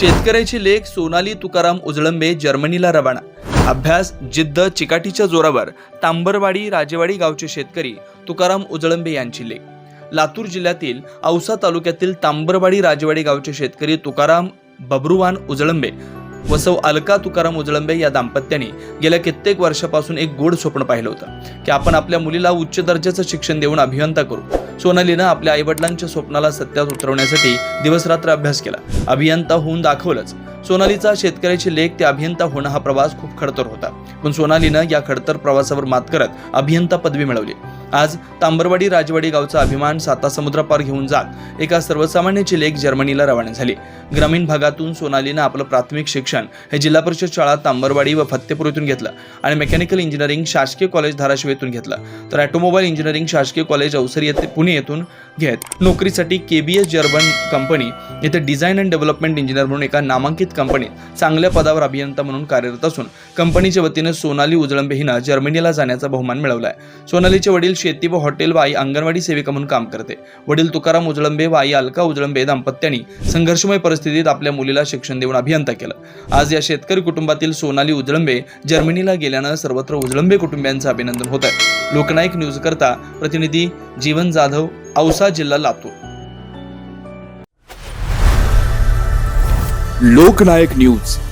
शेतकऱ्याची लेख सोनाली तुकाराम उजळंबे जर्मनीला रवाना. अभ्यास जिद्द चिकाटीच्या जोरावर तांबरवाडी राजेवाडी गावचे शेतकरी तुकाराम उजळंबे यांची लेख. लातूर जिल्ह्यातील औसा तालुक्यातील तांबरवाडी राजेवाडी गावचे शेतकरी तुकाराम बबरुवान उजळंबे वसव अलका तुकाराम उजळंबे या दाम्पत्याने गेल्या कित्येक वर्षापासून एक गोड स्वप्न पाहिलं होतं की आपण आपल्या मुलीला उच्च दर्जाचं शिक्षण देऊन अभियंता करू. सोनालीनं आपल्या आईवडिलांच्या स्वप्नाला सत्यात उतरवण्यासाठी दिवसरात्र अभ्यास केला. अभियंता होऊन दाखवलंच. सोनालीचा शेतकऱ्याची लेख ते अभियंता होणं हा प्रवास खूप खडतर होता. पण सोनालीनं या खडतर प्रवासावर मात करत अभियंता पदवी मिळवली. आज तांबरवाडी राजवाडी गावचा अभिमान साता समुद्रापार घेऊन जात एका सर्वसामान्याची लेख जर्मनीला रवाना झाली. ग्रामीण भागातून सोनालीनं आपलं प्राथमिक शिक्षण हे जिल्हा परिषद शाळा तांबरवाडी व फत्तेपूर इथून घेतलं आणि मेकॅनिकल इंजिनिअरिंग शासकीय कॉलेज धाराशिव येथून घेतलं. तर ऑटोमोबाईल इंजिनिअरिंग शासकीय कॉलेज अवसर येथे पुणे येथून घेत. नोकरीसाठी K B S German company येथे डिझाईन अँड डेव्हलपमेंट इंजिनियर म्हणून एका नामांकित कंपनीत चांगल्या पदावर अभियंता म्हणून कार्यरत असून कंपनीच्या वतीने सोनाली उजळंबे हिनं जर्मनीला जाण्याचा बहुमान मिळवला आहे. सोनालीचे वडील शेती व हॉटेल व आई अंगणवाडी सेविका म्हणून काम करते. वडील तुकाराम उजळंबे व आई अलका उजळंबे दाम्पत्यांनी संघर्षमय परिस्थितीत आपल्या मुलीला शिक्षण देऊन अभियंता केलं. आज या शेतकरी कुटुंबातील सोनाली उजळंबे जर्मनीला गेल्यानं सर्वत्र उजळंबे कुटुंबियांचं अभिनंदन होत आहे लोकनायक न्यूज करता प्रतिनिधी जीवन जाधव औसा जिल्हा लातूर. लोकनायक न्यूज.